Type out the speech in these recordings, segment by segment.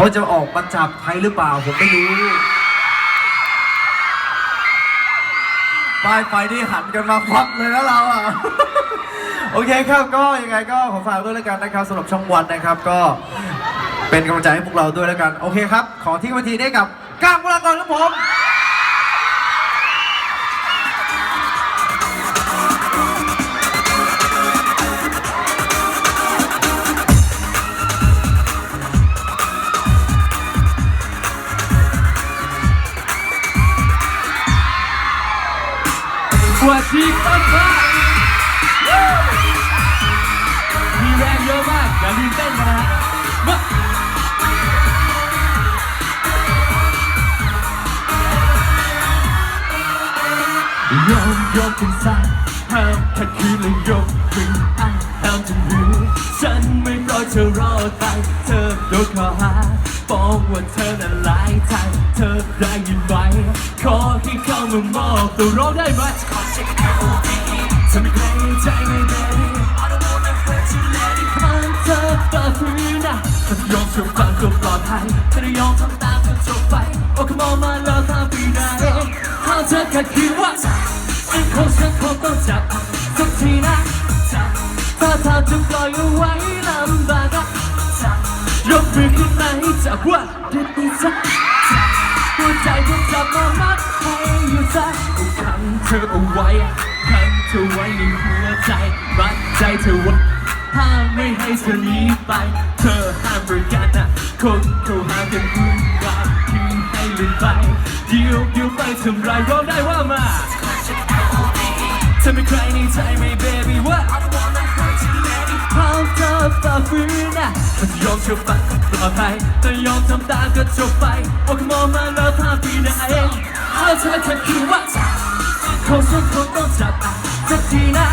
เขาจะออกมาจับใครหรือเปล่าผมไม่รู้ป้ายไฟที่หันกันมาควักเลยนะเราอะ โอเคครับก็ยังไงก็ขอฝากด้วยแล้วกันนะครับสำหรับช่องวันนะครับก็เป็นกำลังใจให้พวกเราด้วยแล้วกัน โอเคครับ ขอทิ้งไว้ทีได้กับก้างพลาก่อนครับผม วัสดีครับมีแรงเยอะมากอย่าลืมเต้นนะฮะมายอมยกขึ้นซ้ายห้ามขัดขืนและยกขึ้นอ้างห้ามจะหือฉันไม่ปล่อเธอรอตายเธอโดนข้อหาบอกว่าเธอนั้นหลายใจเธอได้ยินไหมขอให้เข้ามามอบตัวร้องได้ไหมเราได้ไปโอ้ come on มาแล้วทำปีไหนถ้าเธอขัดว่าฉันคงฉันคงต้องจับสักทีนะถ้าเธอจะปล่อยเอาไว้ลำบากอะจับยกมือขึ้นมาให้จับว่าเด็ดดีจับ เธอเอาไว้ขังเธอไว้ในหัวใจมัดใจเธอไว้ห้ามไม่ให้เธอหนีไป เธอห้ามประกันนะคนเขาหากันวุ่นวายทิ้งให้ลืมไปเดี๋ยวเดี๋ยวไปทำไรายร้องได้ว่ามาเธอไม่ใครในใจไม่ baby ว่า I don't wanna hurt you lady พอเธอฝ่าฝืนนะมันยอมเชื่อฟังปลอดภัยแต่ยอมทำตามก็จบไปโอ้ขมองมาแล้วพาปีไหนถ้าเธอขัดขืนว่า คงฉันคงต้องจับสักทีนะ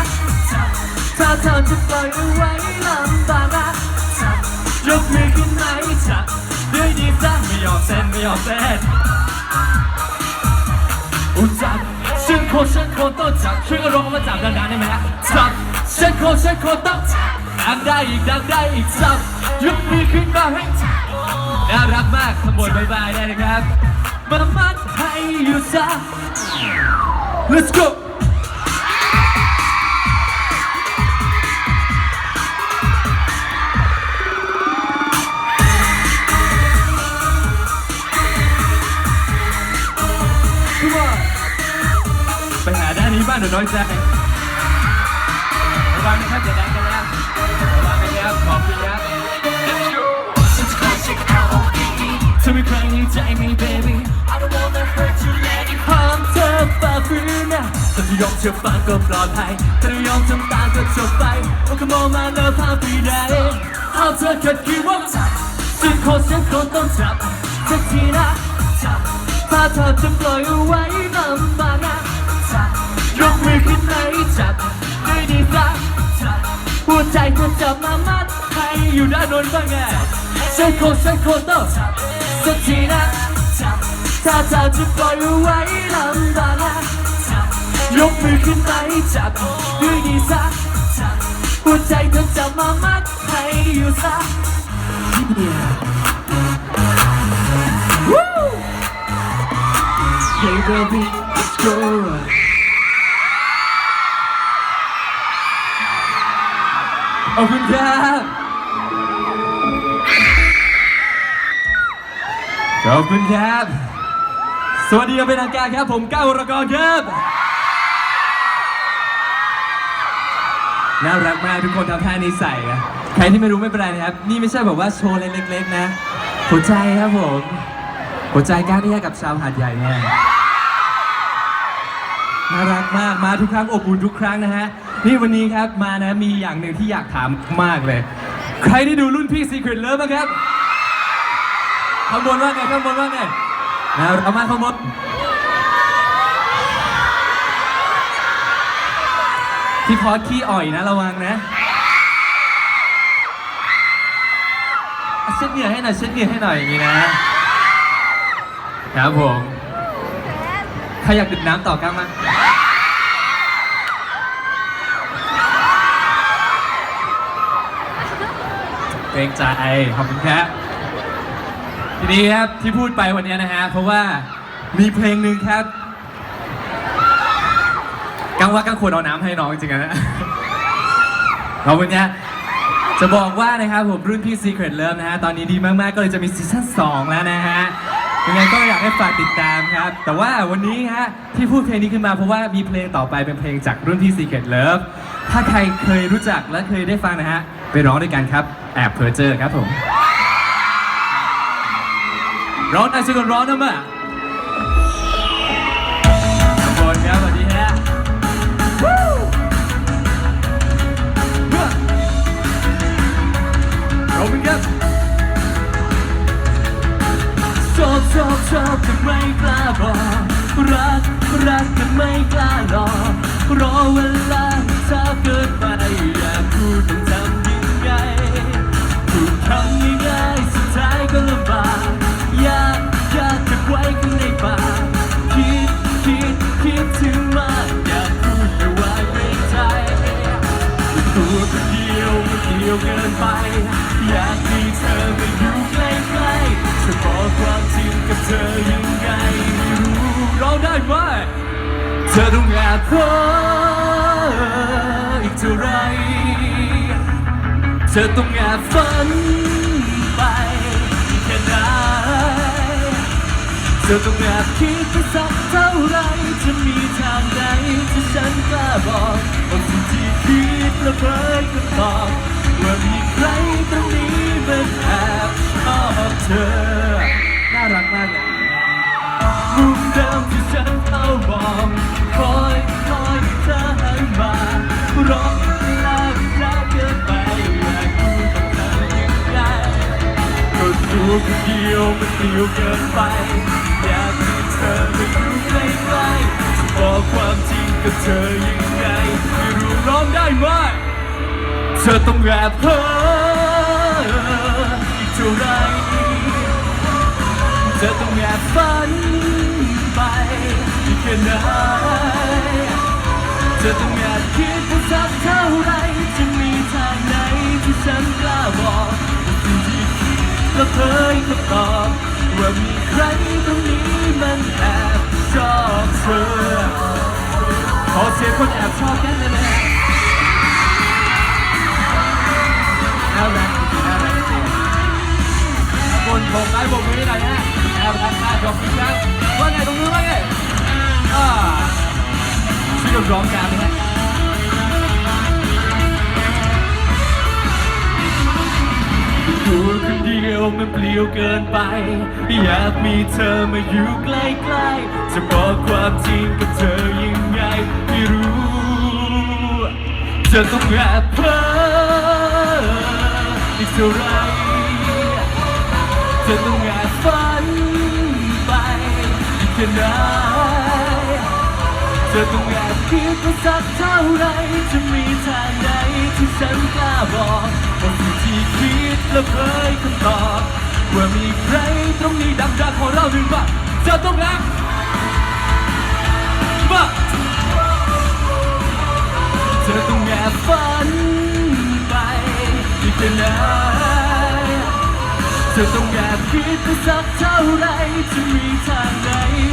ถ้าเธอจะปล่อยเอาไว้ลำบากนะยกมือขึ้นมาให้จับด้วยดีซะไม่ยอมเส้นไม่ยอมเส้นอุจับฉันโคฉันโคต้องจับช่วยกันร้องมาจับดังๆได้ไหมฮะจับฉันโคฉันโคต้องจับดังได้อีกดังได้อีกจับยกมือขึ้นมาให้จับน่ารักมากขบวนบายบายได้นะครับมามัดให้อยู่ซะ let's go ไปหาด้านนี้บ้างเดี๋ยวน้อยใจระวังนะครับอย่าดังกันนะระวังนะครับขอบคุณครับเธอไม่ใครในใจไหม่ baby I don't wanna hurt จะยอมเชื่อฟังก็ปลอดภัยถ้าจะยอมทำตามก็จบไปโอ้ขโมยมาแล้วพาไปไหนห้าเธอขัดขืนว่าฉันขอฉันขอต้องจับสักทีนะจับถ้าเธอจะปล่อยเอาไว้ลำบากนะจับยกมือขึ้นมาให้จับด้ดีสักจับหัวใจเธอจับมามัดให้อยู่ด้านบนบ้างไงฉันโคฉันโคต้องจับสักทีนะจับถ้าเธอจะปล่อยเอาไว้ลำบากนะ ยกมือขึ้นมาให้จับด้วยดีสักจับหัวใจเธอจับมามัดให้อยู่ซะ Woo! Hey baby, let's go. ขอบคุณครับขอบคุณครับ สวัสดีครับเป็นทางการครับ ผมก้าวรกรครับ น่ารักมากทุกคนทำท่านี้ใส่อะใครที่ไม่รู้ไม่เป็นไรนะครับ นี่ไม่ใช่แบบว่าโชว์เล็กๆ นะ หัวใจครับผม หัวใจก้าวที่ให้กับชาวหาดใหญ่เนี่ยน่ารักมากมาทุกครั้งอบอุ่นทุกครั้งนะฮะ นี่วันนี้ครับมานะมีอย่างหนึ่งที่อยากถามมากเลย ใครได้ดูรุ่นพี่ Secret Love บ้างครับข้างบนว่าไงข้างบนว่าไงนะเอามาข้างบน พี่พอดขี้อ่อยนะระวังนะอะเช็ดเหงื่อให้หน่อยเช็ดเหงื่อให้หน่อยอย่างนี้นะครับผมใครอยากดื่มน้ำต่อกันมาเกรงใจขอบคุณครับทีนี้ครับที่พูดไปวันนี้นะฮะเพราะว่ามีเพลงหนึ่งครับ กังว่ากังควรเอาน้ำให้น้องจริงๆนะเราวันนี้จะบอกว่านะครับผมรุ่นพี่ Secret Love นะฮะตอนนี้ดีมากๆก็เลยจะมีซีซั่น2แล้วนะฮะยังไงก็อยากให้ฝากติดตามครับ แต่ว่าวันนี้ฮะที่พูดเพลงนี้ขึ้นมาเพราะว่ามีเพลงต่อไปเป็นเพลงจากรุ่นพี่ Secret Love ถ้าใครเคยรู้จักและเคยได้ฟังนะฮะไปร้องด้วยกันครับ แอบเพอเจอครับผมร้องได้สิคนร้องนะม คุณครับชอบชอบชอบแต่ไม่กล้าบอกรักรักแต่ไม่กล้าหลอกรอเวลาเธอเกินไปอยากพูด ธอต้องแอบเพ้ออีกเท่าไร เธอต้องแอบฝันไปอีกแค่ไหนเธอต้องแอบคิดไปสักเท่าไร จะมีทางใดที่ฉันกล้าบอกว่า ตัวคนเดียวมันเดียวเกินไป อยากมีเธอมาอยู่ใกล้ๆจะบอกความจริงกับเธอยังไงไม่รู้ร้องได้ไหมเธอต้องแอบเพ้ออีกเท่าไรเธอต้องแอบฝันไปอีกแค่ไหนเธอต้องแอยากคิดว่าสักเท่าไรจะมีทางไหนที่ฉันกล้าบอก คิดและเผยคำตอบว่ามีใครตรงนี้มันแอบชอบเธอขอเสียงคนแอบชอบกันเลยนะน่ารักจริงๆน่ารักจริงบนผมไม้ผมมือหน่อยนะแอบทักทายขอบคุณครับว่าไงตรงนู้นว่าไงอ่าช่วยร้องกันนะ คนเดียวมันเปลี่ยวเกินไป อยากมีเธอมาอยู่ใกล้ๆจะบอกความจริงกับเธอยังไงไม่รู้ เธอต้องแอบเพ้ออีกเท่าไรเธอต้องแอบฝันไปอีกแค่ไหนเธอต้องแอบคิดว่าสักเท่าไรจะมีทางใดที่ฉันกล้าบอกว่าสิ่งที่คิ และเผยคำตอบว่ามีใครตรงนี้ดังดังของเราหรือเปล่าเธอต้องแอบมาเธอต้องแอบฝันไปอีกแค่ไหนเธอต้องแอบคิดไปสักเท่าไรจะมีทางไหน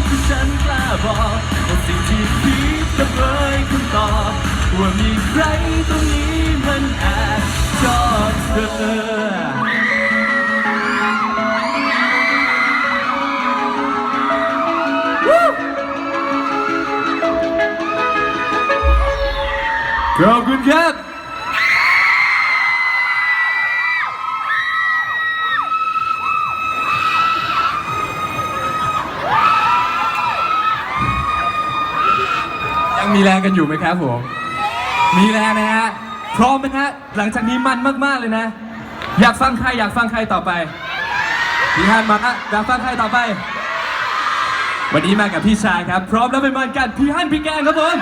ที่ฉันกล้าบอกว่าสิ่งที่คิดจะเผยคำตอบว่ามีใครตรงนี้มันแอบชอบเธอ ขอบคุณครับ ยังมีแรงกันอยู่ไหมครับผม มีแรงนะฮะ พร้อมไหมฮะ หลังจากนี้มันมาก ๆ เลยนะ อยากฟังใครอยากฟังใครต่อไปพี่ฮันมาอะอยากฟังใครต่อไป วันนี้มากับพี่ชายครับ พร้อมแล้วไปมันกันพี่ฮันพี่แกงครับผม